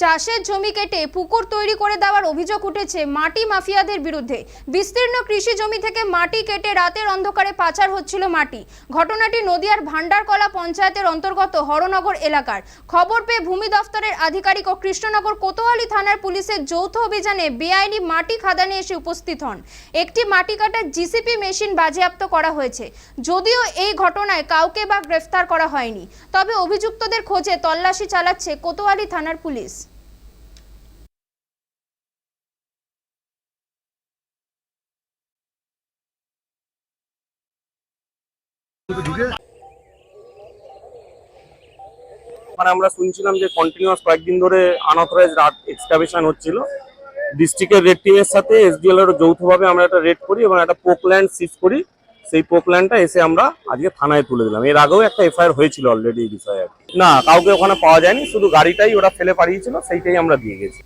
চাষের জমি কেটে পুকুর তৈরি করে দেওয়ার অভিযোগ উঠেছে মাটি মাফিয়াদের বিরুদ্ধে। বিস্তীর্ণ কৃষি জমি থেকে মাটি কেটে রাতের অন্ধকারে পাচার হচ্ছিল মাটি। ঘটনাটি নদিয়ার ভান্ডারকলা পঞ্চায়েতের অন্তর্গত হরনগর এলাকার। খবর পেয়ে ভূমি দফতরের আধিকারিক ও কৃষ্ণনগর কোতোয়ালি থানার পুলিশের যৌথ অভিযানে বেআইনি মাটি খাদানে এসে উপস্থিত হন। একটি মাটি কাটার জিসিপি মেশিন বাজেয়াপ্ত করা হয়েছে। যদিও এই ঘটনায় কাউকে বা গ্রেফতার করা হয়নি। তবে অভিযুক্তদের খোঁজে তল্লাশি চালাচ্ছে কোতোয়ালি থানার পুলিশ। মানে আমরা শুনছিলাম যে কন্টিনিউয়াস কয়েকদিন ধরে আনঅথরাইজ রাত এক্সকাভেশন হচ্ছিল। ডিস্ট্রিক্টের রেড টিমের সাথে এসডিএল এর যৌথভাবে আমরা একটা রেড করি এবং একটা পোকল্যান্ড সিজ করি। সেই পোকল্যান্ডটা এসে আমরা আজকে থানায় তুলে দিলাম। এর আগেও একটা এফআইআর হয়েছিল অলরেডি এই বিষয়ে না কাউকে ওখানে পাওয়া যায়নি শুধু গাড়িটাই ওরা ফেলে পাঠিয়েছিল সেইটাই আমরা দিয়ে গেছি।